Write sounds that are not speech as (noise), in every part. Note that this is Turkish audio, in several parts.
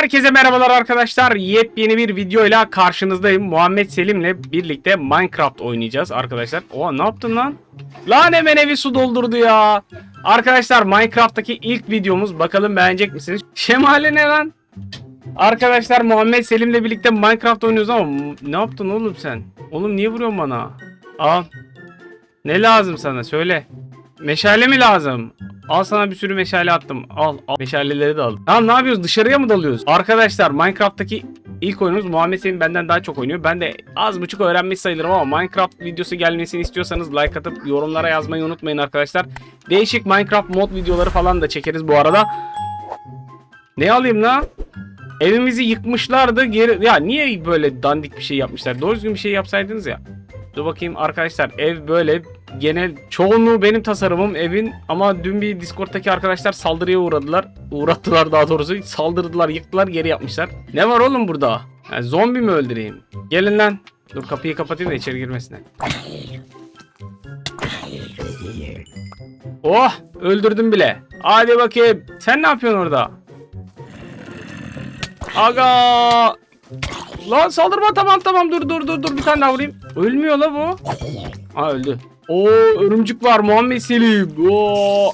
Herkese merhabalar arkadaşlar. Yepyeni bir videoyla karşınızdayım. Muhammed Selim'le birlikte Minecraft oynayacağız arkadaşlar. Oha ne yaptın lan? Lan hemen evi su doldurdu ya. Arkadaşlar Minecraft'taki ilk videomuz. Bakalım beğenecek misiniz? Şemali ne lan? Arkadaşlar Muhammed Selim'le birlikte Minecraft oynuyoruz ama ne yaptın oğlum sen? Oğlum niye vuruyorsun bana? Al. Ne lazım sana söyle. Meşale mi lazım? Al sana bir sürü meşale attım. Al, al. Meşaleleri de al. Tamam ne yapıyoruz? Dışarıya mı dalıyoruz? Arkadaşlar Minecraft'taki ilk oyunumuz Muhammed Selim benden daha çok oynuyor. Ben de az buçuk öğrenmiş sayılırım ama Minecraft videosu gelmesini istiyorsanız like atıp yorumlara yazmayı unutmayın arkadaşlar. Değişik Minecraft mod videoları falan da çekeriz bu arada. Ne alayım lan? Evimizi yıkmışlardı. Geri... Ya niye böyle dandik bir şey yapmışlar? Doğru düzgün bir şey yapsaydınız ya. Dur bakayım arkadaşlar ev böyle genel çoğunluğu benim tasarımım evin ama dün bir Discord'daki arkadaşlar saldırıya uğradılar. Uğrattılar daha doğrusu. Saldırdılar, yıktılar, geri yapmışlar. Ne var oğlum burada? Ha, zombi mi öldüreyim? Gelin lan. Dur kapıyı kapatayım da içeri girmesinler. Oh öldürdüm bile. Hadi bakayım. Sen ne yapıyorsun orada? Aga. Lan saldırma tamam tamam dur dur dur dur bir tane daha vurayım. Ölmüyor la bu. Ha öldü. Oo örümcük var Muhammed Selim. Oo.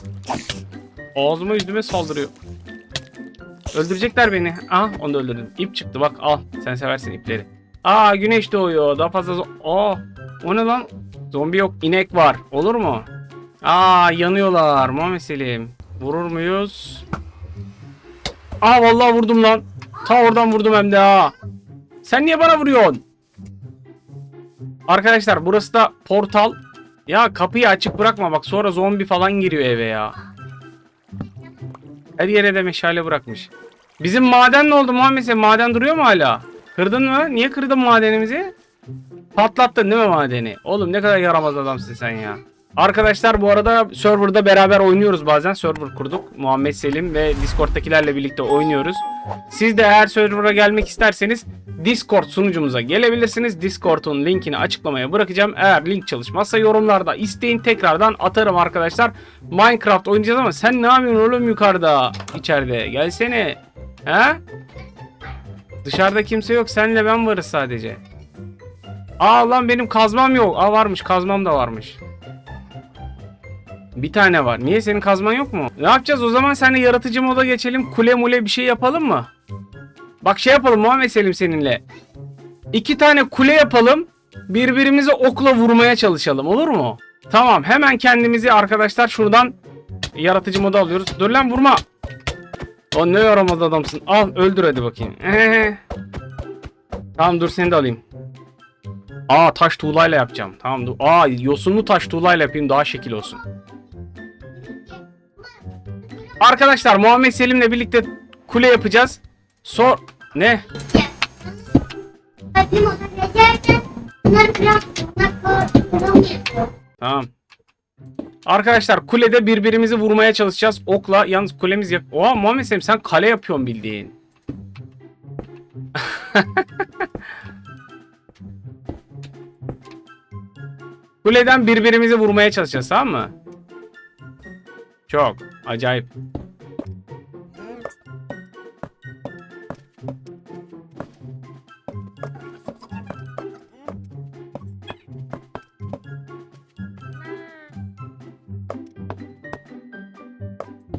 Ağzıma yüzüme saldırıyor. Öldürecekler beni. Ah onu da öldürdüm. İp çıktı bak al. Sen seversin ipleri. Aa güneş doğuyor. Daha fazla Aa o ne lan? Zombi yok. inek var. Olur mu? Aa yanıyorlar Muhammed Selim. Vurur muyuz? Aa vallahi vurdum lan. Ta oradan vurdum hem de ha. Sen niye bana vuruyorsun? Arkadaşlar burası da portal. Ya kapıyı açık bırakma bak sonra zombi falan giriyor eve ya. Her yere de meşale bırakmış. Bizim maden ne oldu Muhammed sen maden duruyor mu hala? Kırdın mı? Niye kırdın madenimizi? Patlattın değil mi madeni? Oğlum ne kadar yaramaz adamsın sen ya. Arkadaşlar bu arada serverda beraber oynuyoruz bazen. Server kurduk. Muhammed Selim ve Discord'takilerle birlikte oynuyoruz. Siz de eğer server'a gelmek isterseniz Discord sunucumuza gelebilirsiniz. Discord'un linkini açıklamaya bırakacağım. Eğer link çalışmazsa yorumlarda isteyin tekrardan atarım arkadaşlar. Minecraft oynayacağız ama sen ne yapıyorsun oğlum yukarıda? içeride Gelsene. He? Dışarıda kimse yok. Senle ben varız sadece. Aa lan benim kazmam yok. Aa varmış kazmam da varmış. Bir tane var. Niye senin kazman yok mu? Ne yapacağız o zaman seninle yaratıcı moda geçelim. Kule mule bir şey yapalım mı? Bak şey yapalım Muhammed Selim seninle. İki tane kule yapalım. Birbirimizi okla vurmaya çalışalım olur mu? Tamam hemen kendimizi arkadaşlar şuradan yaratıcı moda alıyoruz. Dur lan vurma. O ne yaramaz adamsın. Al öldür hadi bakayım. Ehe. (laughs) Tamam dur seni de alayım. Aa taş tuğlayla yapacağım. Tamam dur. Aa yosunlu taş tuğlayla yapayım daha şekil olsun. Arkadaşlar Muhammed Selim'le birlikte kule yapacağız. Sor... Ne? Tamam. Arkadaşlar kulede birbirimizi vurmaya çalışacağız. Okla. Yalnız kulemiz yak... Oha Muhammed Selim sen kale yapıyorsun bildiğin. (laughs) Kuleden birbirimizi vurmaya çalışacağız tamam mı? Çok acayip.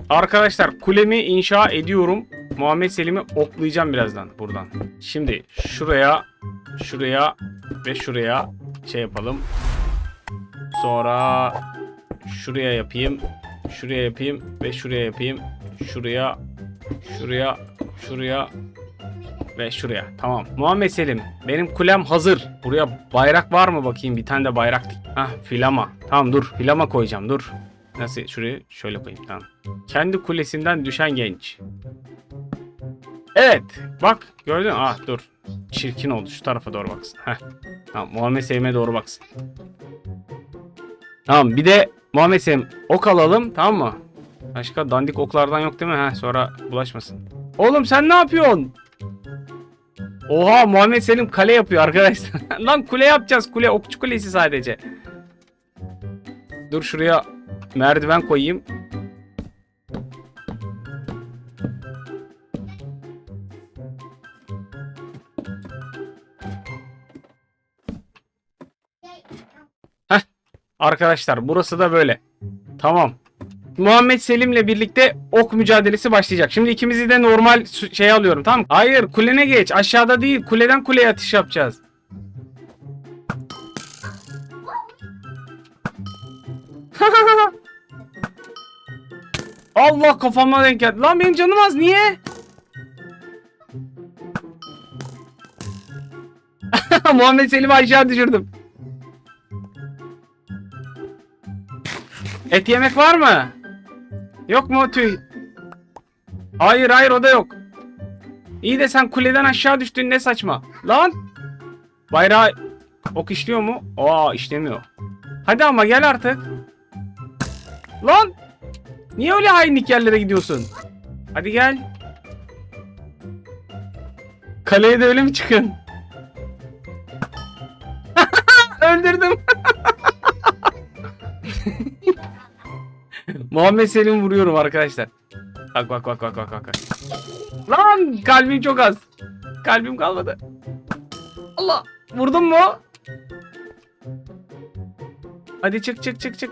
Arkadaşlar kulemi inşa ediyorum. Muhammed Selim'i oklayacağım birazdan buradan. Şimdi şuraya, şuraya ve şuraya şey yapalım. Sonra şuraya yapayım. Şuraya yapayım ve şuraya yapayım. Şuraya, şuraya, şuraya ve şuraya. Tamam. Muhammed Selim, benim kulem hazır. Buraya bayrak var mı bakayım? Bir tane de bayrak dik. Hah, filama. Tamam dur, filama koyacağım. Dur. Nasıl? Şuraya şöyle koyayım. Tamam. Kendi kulesinden düşen genç. Evet. Bak gördün mü? Ah dur. Çirkin oldu. Şu tarafa doğru baksın. Heh. Tamam. Muhammed Selim'e doğru baksın. Tamam. Bir de Muhammed Selim ok alalım. Tamam mı? Başka dandik oklardan yok değil mi? Heh, sonra bulaşmasın. Oğlum sen ne yapıyorsun? Oha Muhammed Selim kale yapıyor arkadaşlar. (laughs) Lan kule yapacağız. Kule okçu kulesi sadece. Dur şuraya merdiven koyayım. Arkadaşlar burası da böyle. Tamam. Muhammed Selim'le birlikte ok mücadelesi başlayacak. Şimdi ikimizi de normal şey alıyorum tamam mı? Hayır kulene geç. Aşağıda değil. Kuleden kuleye atış yapacağız. (laughs) Allah kafama denk geldi. Lan benim canım az niye? (laughs) Muhammed Selim'i aşağı düşürdüm. Et yemek var mı? Yok mu tüy? Hayır hayır o da yok. İyi de sen kuleden aşağı düştün ne saçma. Lan! Bayrağı ok işliyor mu? Aa işlemiyor. Hadi ama gel artık. Lan! Niye öyle hainlik yerlere gidiyorsun? Hadi gel. Kaleye de öyle mi çıkın? (laughs) Öldürdüm. Muhammed Selim vuruyorum arkadaşlar. Bak bak bak bak bak bak. Lan kalbim çok az. Kalbim kalmadı. Allah vurdun mu? Hadi çık çık çık çık.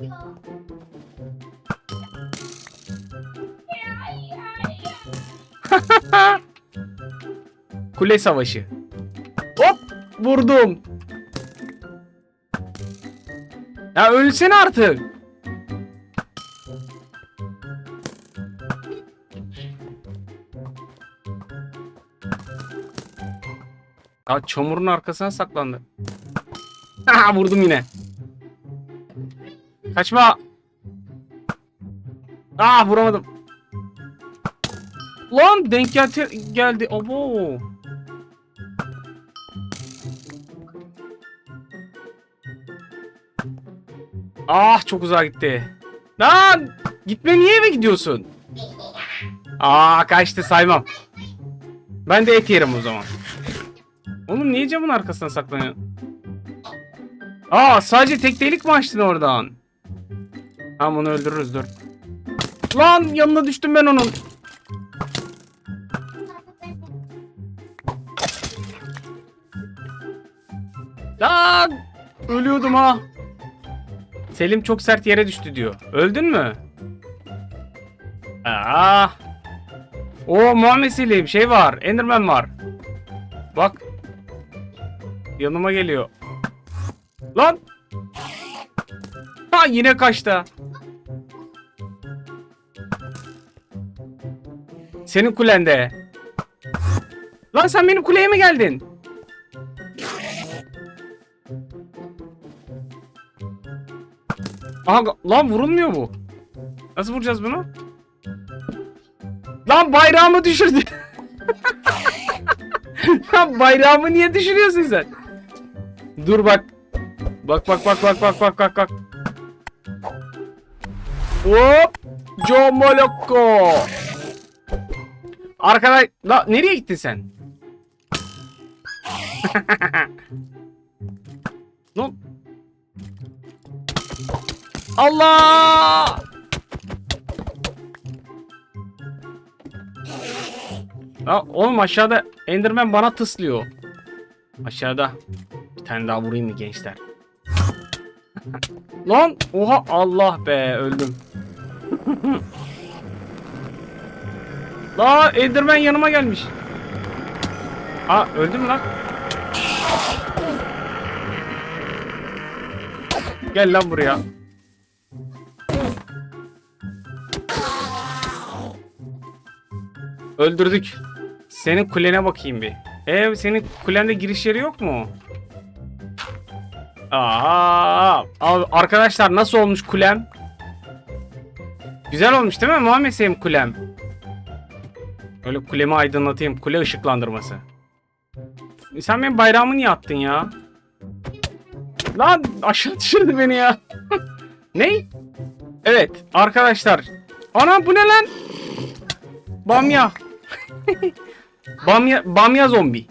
(laughs) Kule savaşı. Hop vurdum. Ya ölsene artık. Ya çamurun arkasına saklandı. Aha vurdum yine. Kaçma. Aa vuramadım. Lan denk geldi. geldi. Abo. Ah çok uzağa gitti. Lan gitme niye eve gidiyorsun? Aa kaçtı saymam. Ben de et yerim o zaman. Oğlum niye camın arkasına saklanıyorsun? Aa sadece tek delik mi açtın oradan? Tamam onu öldürürüz dur. Lan yanına düştüm ben onun. Lan ölüyordum ha. Selim çok sert yere düştü diyor. Öldün mü? Aa. O Muhammed Selim şey var. Enderman var. Bak. Yanıma geliyor. Lan. Ha yine kaçtı. Senin kulende. Lan sen benim kuleye mi geldin? Aha lan vurulmuyor bu. Nasıl vuracağız bunu? Lan bayrağımı düşürdü. (laughs) lan bayrağımı niye düşürüyorsun sen? Dur bak. Bak bak bak bak bak bak bak bak. Hop. Moloko. Arkadaş, la nereye gittin sen? (laughs) Lan. Allah! Ya oğlum aşağıda Enderman bana tıslıyor. Aşağıda. Bir tane daha vurayım mı gençler? Lan oha Allah be öldüm. La Enderman yanıma gelmiş. Aa öldüm lan. Gel lan buraya. Öldürdük. Senin kulene bakayım bir. Ev senin kulende giriş yeri yok mu? Aa, abi arkadaşlar nasıl olmuş kulem? Güzel olmuş değil mi Muhammed Selim kulem? Öyle kulemi aydınlatayım. Kule ışıklandırması. Sen benim bayrağımı niye attın ya? Lan aşağı düşürdü beni ya. (laughs) ne? Evet arkadaşlar. Ana bu ne lan? Bamya. (laughs) bamya, bamya zombi.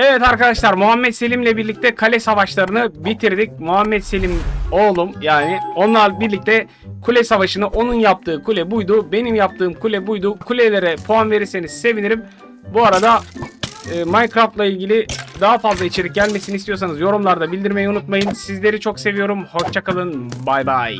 Evet arkadaşlar Muhammed Selim'le birlikte kale savaşlarını bitirdik. Muhammed Selim oğlum yani onlarla birlikte kule savaşını onun yaptığı kule buydu. Benim yaptığım kule buydu. Kulelere puan verirseniz sevinirim. Bu arada e, Minecraft'la ilgili daha fazla içerik gelmesini istiyorsanız yorumlarda bildirmeyi unutmayın. Sizleri çok seviyorum. Hoşçakalın. Bay bay.